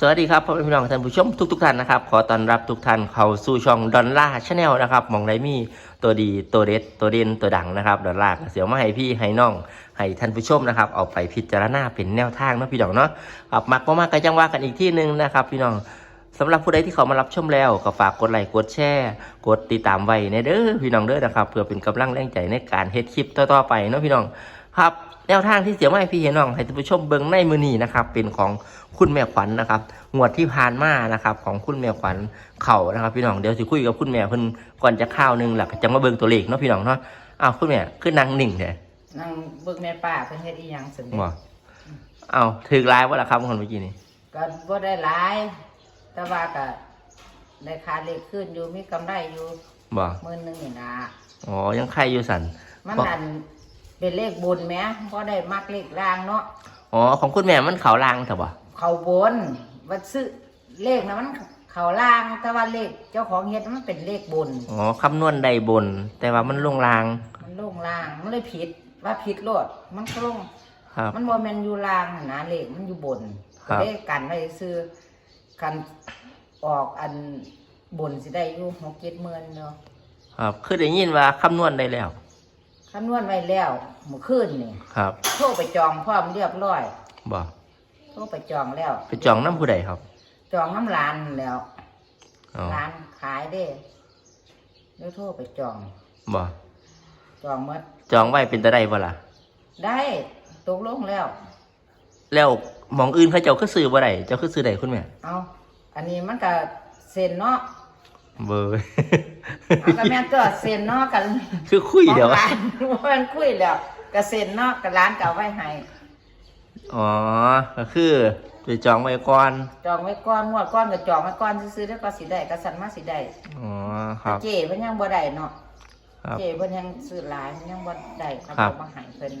สวัสดีครับพ่อแม่พี่น้องท่านผู้ชมทุกทุกๆท่านนะครับ ขอต้อนรับทุกท่านเข้าสู่ช่องดอนล่าชาแนลนะครับมองไดมีตัวดีตัวเด็ดตัวเด่นตัวดังนะครับดอนล่าเสียวมาให้พี่ให้น้องให้ท่านผู้ชมนะครับเอาไปพิจารณาเป็นแนวทางนะพี่น้องเนาะครับมักบ่มากก็จังว่ากันอีกที่หนึ่งนะครับ พี่น้องสำหรับผู้ใดที่เขามารับชมแล้วก็ฝากกดไลค์กดแชร์กดติดตามไว้ในเด้อพี่น้องเด้อนะครับ เพื่อเป็นกำลังแรงใจในการเฮ็ดคลิปต่อๆไปเนาะพี่น้อง ครับแนวทางที่เสียมาให้พี่เห็นน้องให้ท่านผู้ชมเบิ่งในมือนี้นะครับเป็นของคุณแม่ขวัญนะครับงวดที่ผ่านมานะครับของคุณแม่ขวัญเข่านะครับ พี่น้องเดี๋ยวสิคุยกับคุณแม่เพิ่นก่อนจะข้าวหนึงหลักจะมาเบิ่งตัวเลขเนาะพี่น้องเนาะอ้าวคุณแม่ขึ้นนางหนิ่งเนี่ยนั่งเบิกแม่ป้าเพิ่นเฮ็ดอีหยังสำเร็จว่าอ้าวถือลายว่าละครับคนเมื่อกี้นี่ก็บ่ได้หลาย แต่ว่าก็ได้ค่าเลขขึ้นอยู่มีกำไรอยู่บ่หมื่นหนึงนี่นะอ๋อยังใครอยู่สันมันบ่นั่น เป็นเลขบนแหมบ่ได้มักเลขล่างเนาะอ๋อของคุณแม่มันเขาลางเถอะบ่เขาบนว่าซื้อเลขนะมันเขาล่างแต่ว่าเลขเจ้าของเฮ็ดมันเป็นเลขบน อ๋อคำนวณใดบน แต่ว่ามันลงลาง มันลงล่างมันเลยผิดว่าผิดโลดมันก็ลงครับ มันบ่แม่นอยู่ล่างน่ะนะเลขมันอยู่บนครับ เลขกันไว้ซื้อกันออกอันบนสิได้อยู่หกเจ็ดหมื่นเนาะครับคือได้ยินว่าคำนวณได้แล้ว คำนวณไว้แล้วเมื่อคืนนี่ครับโทรไปจองพร้อมเรียบร้อยบ่โทรไปจองแล้ว ไปจองน้ำผู้ใดครับจองน้ำร้านแล้วอ๋อร้านขายเด้เดี๋ยวโทรไปจอง บ่จองหมดจองไว้เป็นตะได้บ่ล่ะ ได้ตกลงแล้ว แล้วหมองอื่นเขาเจ้าคือซื้อบ่ได้เจ้าคือซื้อได้คุณแม่เอาอันนี้มันก็เซ็นเนาะเบอร์ เอาก็แม่นตัวเซ็นเนาะกันคือคุยเดี๋ยวของร้านมันคุยแล้วก็เซ็นเนาะกับร้านก็เอาไว้ให้อ๋อก็คือไปจองไว้ก่อนจองไว้ก่อนงวดก่อนก็จองไว้ก่อนซื้อๆแล้วก็สิได้ก็สั่นมาสิได้อ๋อครับ เจ้เพิ่นยังบ่ได้เนาะครับ เจ้เพิ่นยังซื้อหลายเพิ่นยังบ่ได้เขาครับ เอามาให้เพิ่น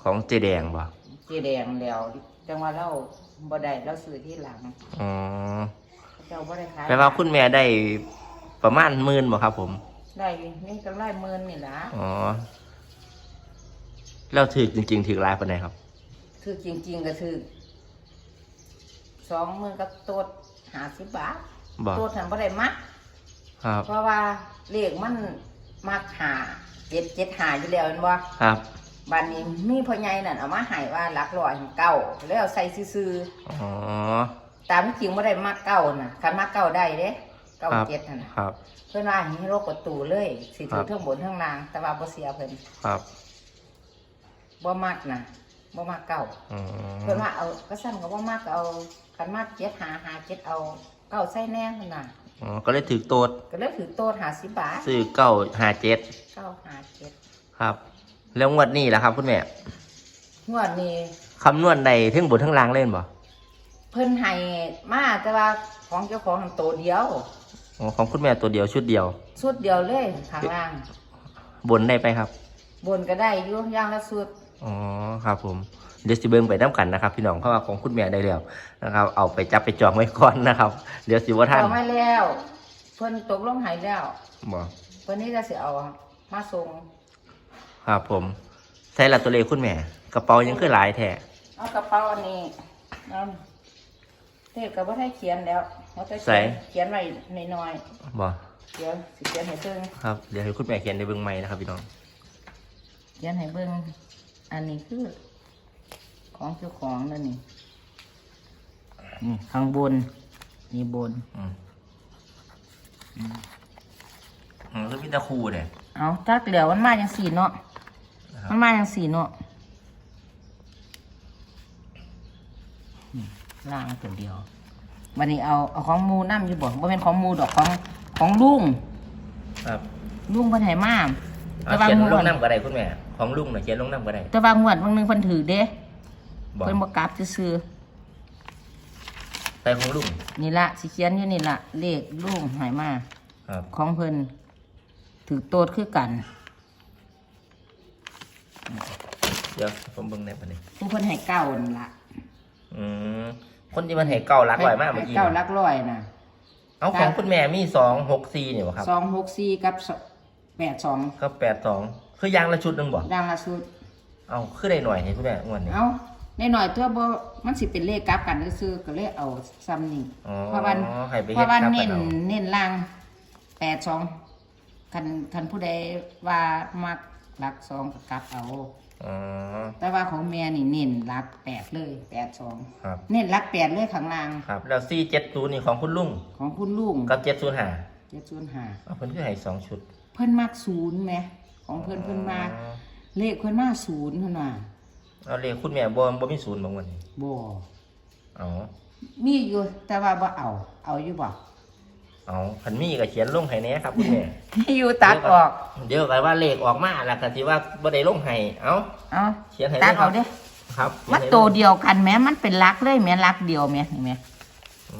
ของเจแดงบ่เจ๊แดงแล้วจังว่าเราบ่ได้เราซื้อที่หลังอ๋อ เจ้าบ่ได้ขายแปลว่าคุณแม่ได้ ประมาณหมื่นบ่ครับ ผม ได้นี่กำไรหมื่นนี่ล่ะอ๋อแล้วถือจริง ๆถือลายปานใดครับ ถือจริง ๆ ก็ถือสองหมื่นก็ตด50บาทบ่ตดทันบ่ได้มักครับเพราะว่าเลขมันมักหาเจ็ดเจ็ดหาอยู่แล้วเห็นบ่ครับบัดนี้มีพ่อใหญ่นั่นเอามาให้ว่าหลักร้อยเก้าแล้วใส่ซื่ออ๋อๆตามที่จริงบ่ได้มักเก้าน่ะคันมักเก้าได้เด้ เก้าครับเจ็ดนั่นน่ะครับ เพิ่นว่าให้โรคประตูเลยสิครัถือบเทั้งบนเทั้งล่าง แต่ว่าบ่เสียเพิ่นครับบ่มักน่ะบ่มักเก้าอ๋อเพิ่นว่าเอาก็สั่นก็บ่มักก็เอาคันมักเจ็ดหาหาเจ็ดเอาเก้าใส่แน่พุ่นน่ะ อ๋อก็เลยถือโตดก็เลยถือโต๊ด50บาทซื้อเก้าห้าเจ็ดเก้าหาเจ็ดครับ แล้วงวดนี้ล่ะครับ คุณแม่งวดนี้คำนวณใดทั้งบนทั้งล่างเล่นบ่เพิ่นให้มาแต่ว่าของเจ้าของหันโตเดียว อ๋อของคุณแม่ตัวเดียวชุดเดียวสุดเดียวเลยข้างล่าง บนได้ไปครับ บนก็ได้อยู่อย่างละสุดอ๋อครับผมเดี๋ยวสิเบิ้งไปน้ำกันนะครับ พี่น้องเพราะว่าของคุณแม่ได้แล้วนะครับ เอาไปจับไปจองไว้ก่อนนะครับ เดี๋ยวสิว่าท่านเอาไม่แล้วเพิ่นตกลงให้แล้วบ่เพิ่นนี่จะสิเอามาส่งครับผมใส่ละตัวเลขคุณแม่ กระเป๋ายังคือหลายแท้เอากระเป๋าอันนี้เอาเทพก็บ่ได้เขียนแล้วเขาจะใส่ เขียนไว้น้อยบ่ๆเดี๋ยวสิเขียนให้เบิ่งครับ เดี๋ยวให้คุณแม่เขียนในเบิ้งใหม่นะครับพี่น้อง เขียนให้เบิ่งอันนี้คือ ของเจ้าของนั่นนี่นี่ข้างบนนี่บน อืมอืมแล้วพี่ตะครูเนี่ย เอาจักเหลียวมันมาอย่างสี่เนาะนะครับ มันมาอย่างสี่เนาะ ล่างตัวเดียววันนี้เอาเอาของหมูน้ำอยู่บ่บ่เป็นของหมูดอกของของลุงครับลุงเพิ่นให้มาเอาเขียนลงน้ำก็ได้คุณแม่ ของลุงน่ะเขียนลงน้ำก็ได้แต่ว่างวดบางนึงเพิ่นถือเด้บอกเพิ่นบ่กลับซื่อใส่ของลุงๆนี่ละสิเขียนอยู่นี่ละเลขลุงให้มาครับของเพิ่นถือโตดคือกันเดี๋ยวผมเบิ้งในประเด็นผู้เพิ่นให้เก้านั่นล่ะอืม คนที่มันให้เก่ารักลอยมากเมื่อกี้ให้เก้าหลักร้อยน่ะเอาของคุณแม่มีสองหกสี่เนี่ยวะครับสองหกสี่กับแปดสองก็แปดสองคือยางละชุดหนึ่งบอกดังละสุด เอาขึ้นได้หน่อยให้คุณแม่งวดนี้เอาในหน่อยๆตัวบ่มันสิเป็นเลขกลับกันซื่อๆก็เลยเอาซ้ำนี่อ๋อเพราะว่าให้ไปเพเฮ็ดราะว่ากับเน้นเอาเน้นล่างแปดสองคันคันผู้ใดว่ามักรักสองก็กลับเอา อ๋อ แต่ว่าของแม่นี่เน้นรักแปดเลยแปดสองครับ เน้นรักแปดเลยข้างล่าง ครับ แล้วซี่เจ็ดศูนย์นี่ของคุณลุงของคุณลุงกับเจ็ดศูนย์หาเจ็ดศูนย์หาเอาเพิ่นคือให้สองชุด เพิ่นมากศูนย์ไหมของเพิ่นเพิ่นมากอ๋อเลขเพิ่นมาศูนย์เท่านั้นเอาเลขคุณแม่บ่บ่มีศูนย์บางวันนี้บ่เอามีอยู่แต่ว่าบ่เอา เอาอยู่บ่ เอาคันมีก็เขียนลงให้แหน่ครับคุณแม่มีอยู่ตัดออก เดี๋ยวกันว่าเลขออกมาแล้วก็สิว่าบ่ได้ลงให้เอาเอาเขียนให้ตัดเลยคอรัอบกเด้ครับมันโตวเดียวกันแหม้มันเป็นลักเลยแหม้ลักเดียวแหม้เห็นไหม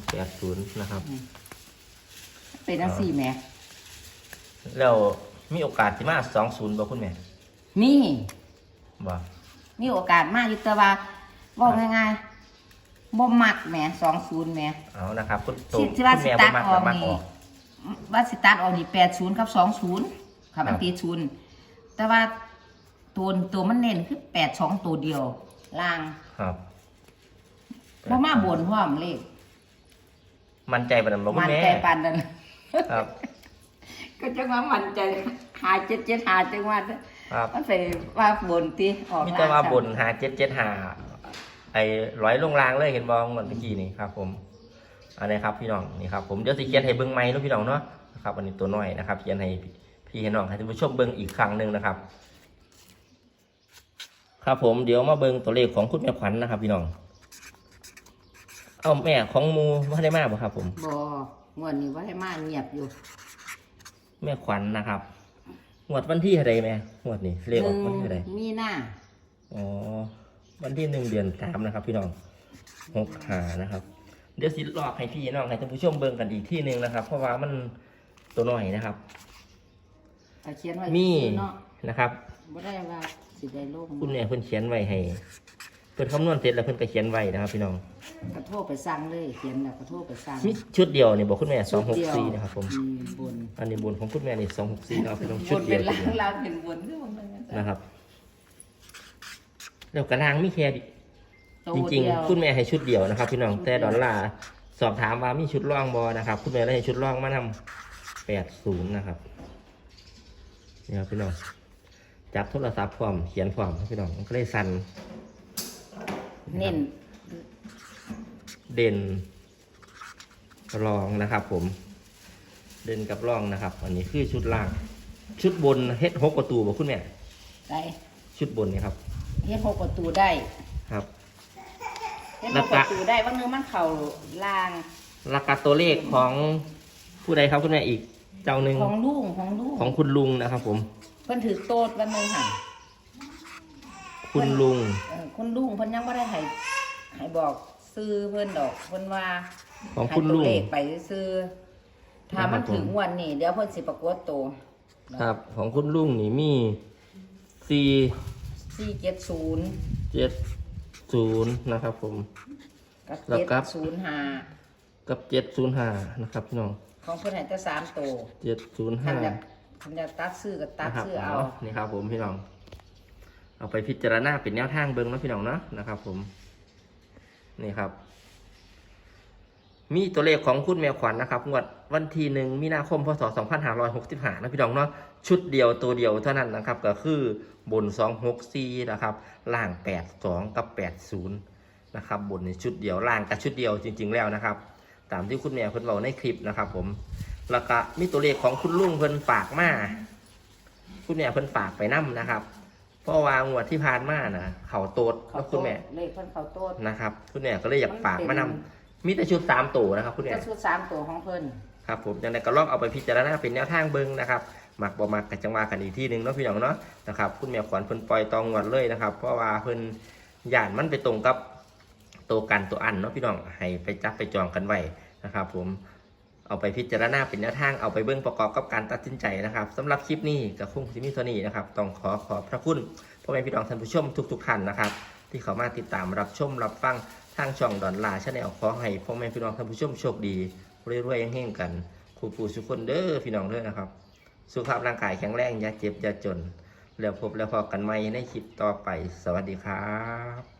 แปดศูนย์นะครับ เป็นจังซี่แหม้แล้วมีโอกาสสิมาสองศูนย์บ่คุณแม่มีบ่มีโอกาสมากอยู่แต่ว่าบอกง่ายๆ บ่มักแหม้สองศูนย์แหม้เอานะครับคุณตูที่คุณที่ว่าสิแม่ตับ่ดมักออบ่กมักอนี่อก ว่าสิตัดออกนี่แปดศูนย์กับสองศูนย์ค่ะมันตีศูนย์แต่ว่าตัวตัวมันเน้นคือแปดสองตัวเดียวล่างครับ บ่มาบนพร้อมเลขมั่นใจปานนั้นบ่คุมัณนแม่ใจปานนั้น ครับ ก็จังว่ามันใจหาเจ็ดเจ็ดหาจังว่าครับ มันไปว่าบนตีออกมีแต่ว่าล่งบนหาเจ็ดเจ็ดหา ไอ้ร้อยลงรางเลยเห็นบองเหมือนเมื่อกี้นี่ครับ ผมอันนี้ครับพี่น้องนี่ครับผมเดี๋ยวสิเขียนให้เบิ้งไม้นาะพี่น้องเนาะนะครับอันนี้ตัวน้อยนะครับเขียนให้พี่ให้น้องให้ท่านผู้ชมเบิ้งอีกครั้งหนึ่งนะครับ ครับผมเดี๋ยวมาเบิ้งตัวเลขของคุณแม่ขวัญนะครับ พี่น้อง เอาแม่ของหมูว่าได้มากบ่ครับ ผมบ่งวดนี้ว่าให้มาเงียบอยู่ แม่ขวัญนะครับงวดวันที่อะไรแม่งวดนี้เลขหออนึ่กงวันที่อะไรมีหน้าอ๋อ วันที่หนึ่งเดือนสามนะครับ พี่น้องหกหานะครับ เดี๋ยวสิลอกให้พี่น้องให้ท่านผู้ชมเบิ่งกันอีกที่หนึ่งนะครับ เพราะว่ามันตัวน้อยนะครับก็เขียนไว้มีเนาะนะครับบ่ได้ว่าสิได้ลงคุณเนี่ยเพิ่นเขียนไว้ให้เพิ่นคำนวณเสร็จแล้วเพิ่นก็เขียนไว้นะครับ พี่น้องกระโทษไปสั่งเลยเขียนแล้วกระโทษไปสั่งมีชุดเดียวนี่บอกคุณแม่สองหกชุดเดียวสี่นะครับผมอืมบนอันนี้บนของคุณแม่นี่สองหกสี่นะครับพี่น้องบชุดนเดีเป็ยวนล่างล่างเป็นบนคือมันเป็นจังซั่นนะครับ แล้วกระลางมีแค่ดิโตจริงเดียวๆคุณแม่ให้ชุดเดียวนะครับ พี่น้องชุดเดียวแต่ดอลลาร์สอบถามว่ามีชุดร่องบอนะครับ คุณแม่ได้ให้ชุดร่องมานำแปดศูนย์นะครับนี่ครับพี่น้องจับโทรศัพท์พร้อมเขียนพร้อมครับพี่น้องมันก็เลยสั่นเน้นเด่นรองนะครับ ผม เด่นกับรองนะครับ อันนี้คือชุดล่าง ชุดบนเฮ็ดหกประตูบอกคุณแม่ได้ชุดบนนี่ครับ เฮ็ดหกประตูได้ครับ เฮ็ดแล้หวกก็ประตูได้ว่าเนื้อมันเข่าล่างราคาตัวเลขของผู้ใดครับคุณแม่อีกเจ้าหนึ่งของลุงของลุงของคุณลุงนะครับ ผม เพิ่นถือโต๊ดวันหนึงค่ะคุณลุงเออคุณลุงเพิ่นยังบ่ได้ให้ให้บอกซื้อเพิ่นดอกเพิ่นว่าของคุณให้ตัวลุงเลขไปซื้อถ้ามันครับผมถึงวันนี้เดี๋ยวเพิ่นสิประกวดโตวครับ ของคุณลุงนี่มีสี่ 470เจ็ดศูนย์นะครับผม กับแล้วครับ705กับเจ็ดศูนย์ห้านะครับพี่น้องของเพิ่นให้แต่3โตวเจ็ดศูนย์คัห้านอยากคันอยากตัดซื้อก็ตัดนะครับซื้อเอา นี่ครับผมพี่น้อง เอาไปพิจารณาเป็นแนวทางเบิ้งเนาะพี่น้องเนาะนะครับผม นี่ครับ มีตัวเลขของคุณแมวขวัญนะครับงวดวันที่หนึ่งมีนาคมพศ 2565นะพี่น้องเนาะชุดเดียวตัวเดียวเท่านั้นนะครับก็คือบน 264นะครับล่าง 82 กับ 80นะครับบนในชุดเดียวล่างกับชุดเดียวจริง ๆ แล้วนะครับ ตามที่คุณแม่เพิ่นบอกในคลิปนะครับผมแล้วก็มีตัวเลขของคุณลุงเพิ่นฝากมาคุณแม่เพิ่นฝากไปนํนะครับเพราะว่างวดที่ผ่านมานะเขาโตดเขาแล้วโตคุณดแม่เลขเพิ่นเขาโตดนะครับ คุณแม่ก็เลยอยากฝากมานำ มีแต่ชุดสามตัวนะครับคุณแม่ จะชุดสามตัวของเพิ่นครับผมยังไงก็ลองเอาไปพิจารณาเป็นแนวทางเบิ้งนะครับหมักบ่มักกับจังหวะกันอีกที่หนึ่งเนาะพี่น้องเนาะนะครับคุณแม่ขวัญเพิ่นปล่อยตองงวดเลยนะครับ เพราะว่าเพิ่นย่านมันไปตรงกับตัวกันตัวอันเนาะพี่น้องให้ไปจับไปจองกันไว้นะครับ ผมเอาไปพิจารณาเป็นแนวทางเอาไปเบิ้งประกอบกับการตัดสินใจนะครับสำหรับคลิปนี้กับคุ้งซิมิโทนี่นะครับต้องขอขอบพระคุณพ่อแม่พี่น้องท่านผู้ชมทุกๆท่านนะครับ ที่เขามาติดตามรับชมรับฟัง ทางช่องดอนลาชาแนลขอให้พ่อแม่พี่น้องท่านผู้ชมโชคดีรวยๆยังเฮงกันครูปู่สุขคนเด้อพี่น้องเด้อนะครับ สุขภาพร่างกายแข็งแรงอย่าเจ็บอย่าจน แล้วพบแล้วพอกันใหม่ในคลิปต่อไป สวัสดีครับ